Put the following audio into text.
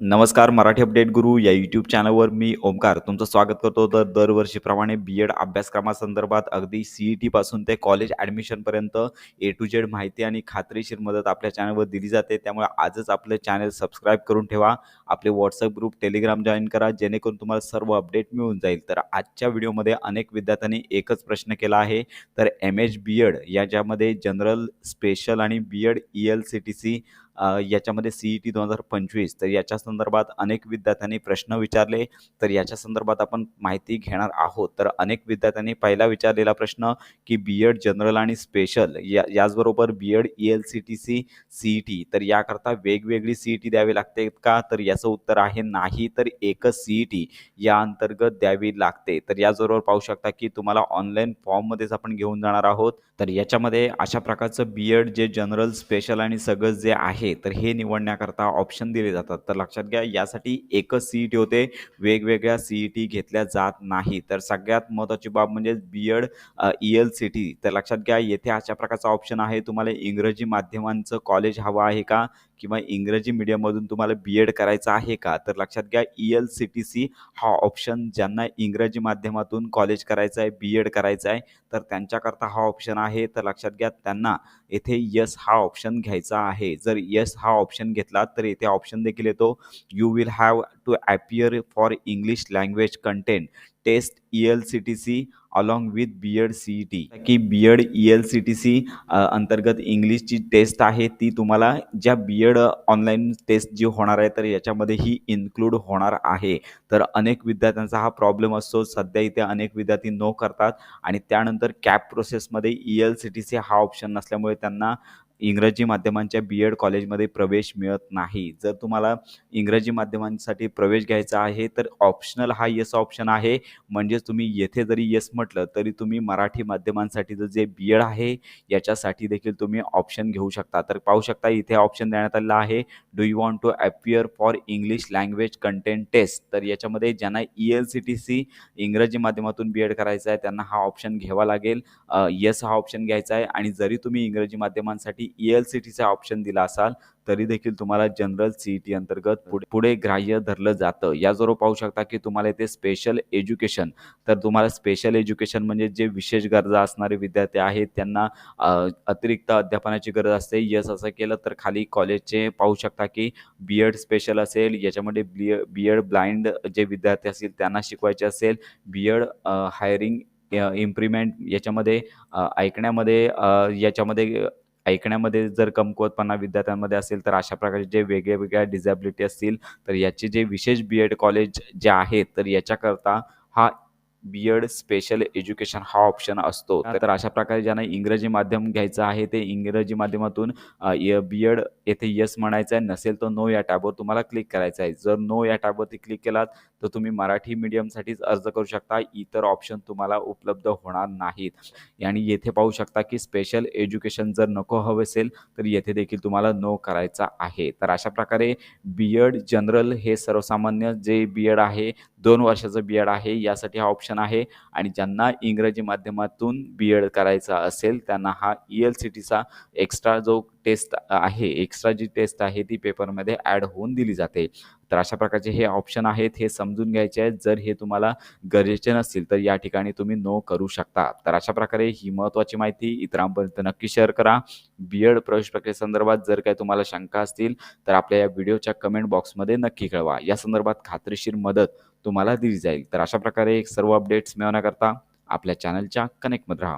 नमस्कार मराठी अपडेट गुरु या यूट्यूब चॅनलवर मी ओमकार तुमचं स्वागत करतो. तर दरवर्षीप्रमाणे बी एड अभ्यासक्रमासंदर्भात अगदी सी ई टीपासून ते कॉलेज ॲडमिशनपर्यंत ए टू जेड माहिती आणि खात्रीशीर मदत आपल्या चॅनलवर दिली जाते. त्यामुळे आजच आपलं चॅनल सबस्क्राईब करून ठेवा. आपले व्हॉट्सअप ग्रुप टेलिग्राम जॉईन करा. जेणेकरून तुम्हाला सर्व अपडेट मिळून जाईल. तर आजच्या व्हिडिओमध्ये अनेक विद्यार्थ्यांनी एकच प्रश्न केला आहे. तर एम एच बी एड याच्यामध्ये जनरल स्पेशल आणि B Ed E L C T C याच्यामध्ये सी ई टी दोन हजार पंचवीस तर याच्या संदर्भात अनेक विद्यार्थ्यांनी प्रश्न विचारले. तर याच्या संदर्भात आपण माहिती घेणार आहोत. तर अनेक विद्यार्थ्यांनी पहिला विचारलेला प्रश्न की बी एड जनरल आणि स्पेशल या याचबरोबर B Ed E L C T C C E T तर याकरता वेगवेगळी सी ई टी द्यावी लागते का? तर याचं उत्तर आहे नाही तर एकच सी ई टी या अंतर्गत द्यावी लागते. तर याचबरोबर पाहू शकता की तुम्हाला ऑनलाईन फॉर्ममध्येच आपण घेऊन जाणार आहोत. तर याच्यामध्ये अशा प्रकारचं बी एड जे जनरल स्पेशल आणि सगळं जे आहे तर हे निवडण्याकरता ऑप्शन दिले जातात. तर लक्षात घ्या यासाठी एकच सी ई टी होते. वेगवेगळ्या सी ई टी घेतल्या जात नाही. तर सगळ्यात महत्त्वाची बाब म्हणजे B Ed E L C T तर लक्षात घ्या येथे अशा प्रकारचा ऑप्शन आहे. तुम्हाला इंग्रजी माध्यमांचं कॉलेज हवं आहे का? किंवा इंग्रजी मीडियममधून तुम्हाला बी एड करायचं आहे का? तर लक्षात घ्या E L C T C हा ऑप्शन ज्यांना इंग्रजी माध्यमातून कॉलेज करायचं आहे बी एड करायचं आहे तर त्यांच्याकरता हा ऑप्शन आहे. तर लक्षात घ्या त्यांना येथे यस हा ऑप्शन घ्यायचा आहे. जर यस हा ऑप्शन घेतला तर येथे ऑप्शन देखील येतो. You will have to appear for English language content test E L C T C along with B Ed C E T की B Ed E L C T C अंतर्गत इंग्लिशची test आहे ती तुम्हाला ज्या B Ed online test जी होणार आहे तर याच्यामध्ये ही इन्क्लूड होणार आहे. तर अनेक विद्यार्थ्यांचा हा प्रॉब्लेम असतो. सध्या इथे अनेक विद्यार्थी नो करतात आणि त्यानंतर कॅप प्रोसेसमध्ये E L C T C हा ऑप्शन नसल्यामुळे त्यांना इंग्रजी माध्यमांच्या बी एड कॉलेजमध्ये प्रवेश मिळत नाही. जर तुम्हाला इंग्रजी माध्यमांसाठी प्रवेश घ्यायचा आहे तर ऑप्शनल हा येस ऑप्शन आहे. म्हणजेच तुम्ही येथे जरी येस म्हटलं तरी तुम्ही मराठी माध्यमांसाठीचं जे बी एड आहे याच्यासाठी देखील तुम्ही ऑप्शन घेऊ शकता. तर पाहू शकता इथे ऑप्शन देण्यात आलेला आहे. Do you want to appear for English language content test तर याच्यामध्ये ज्यांना E L C T C इंग्रजी माध्यमातून बी एड करायचं आहे त्यांना हा ऑप्शन घ्यावा लागेल. येस हा ऑप्शन घ्यायचा आहे. आणि जरी तुम्ही इंग्रजी माध्यमांसाठी ई एल सी टीचा ऑप्शन दिला असाल तरी देखील तुम्हाला जनरल सीईटी अंतर्गत पुढे पुढे ग्राह्य धरलं जातं. याचबरोबर पाहू शकता की तुम्हाला इथे स्पेशल एज्युकेशन तर तुम्हाला स्पेशल एज्युकेशन म्हणजे जे विशेष गरजा असणारे विद्यार्थी आहेत त्यांना अतिरिक्त अध्यापनाची गरज असते. यस असं केलं तर खाली कॉलेजचे पाहू शकता की बी एड स्पेशल असेल याच्यामध्ये बी बी एड ब्लाइंड जे विद्यार्थी असतील त्यांना शिकवायचे असेल. बी एड हायरिंग इम्प्रिमेंट याच्यामध्ये ऐकण्यामध्ये याच्यामध्ये ऐकण्यामध्ये जर कमकुवतपणा विद्यार्थ्यांमध्ये असेल तर अशा प्रकारचे जे वेगळ्या वेगळ्या डिझॅबिलिटी असतील तर याचे जे विशेष बी एड कॉलेज जे आहेत तर याच्याकरता हा बी एड स्पेशल एज्युकेशन हा ऑप्शन असतो. तर अशा प्रकारे ज्यांना इंग्रजी माध्यम घ्यायचं आहे ते इंग्रजी माध्यमातून बी एड येथे येस म्हणायचं आहे नसेल तर नो या टॅबवर तुम्हाला क्लिक करायचं आहे जर नो या टॅबवरती क्लिक केलात तर तुम्ही मराठी मीडियमसाठीच अर्ज करू शकता. इतर ऑप्शन तुम्हाला उपलब्ध होणार नाहीत. आणि येथे पाहू शकता की स्पेशल एज्युकेशन जर नको हवं असेल तर येथे देखील तुम्हाला नो करायचा आहे. तर अशा प्रकारे बी एड जनरल हे सर्वसामान्य जे बी एड आहे दोन वर्षाचं बी एड आहे यासाठी हा ऑप्शन आहे. आणि ज्यांना इंग्रजी माध्यमातून बी एड करायचा असेल त्यांना हा ई एल सी टीचा एक्स्ट्रा जो टेस्ट आहे एक्स्ट्रा जी टेस्ट आहे ती पेपरमध्ये ॲड होऊन दिली जाते. तर अशा प्रकारचे हे ऑप्शन आहेत हे समजून घ्यायचे आहेत. जर हे तुम्हाला गरजेचे नसतील तर या ठिकाणी तुम्ही नो करू शकता. तर अशा प्रकारे ही महत्त्वाची माहिती इतरांपर्यंत नक्की शेअर करा. बी एड प्रवेश प्रक्रियेसंदर्भात जर काही तुम्हाला शंका असतील तर आपल्या या व्हिडिओच्या कमेंट बॉक्समध्ये नक्की कळवा. या संदर्भात खात्रीशीर मदत तुम्हाला दिली जाईल. तर अशा प्रकारे सर्व अपडेट्स मिळवण्याकरता आपल्या चॅनलच्या कनेक्टमध्ये राहा.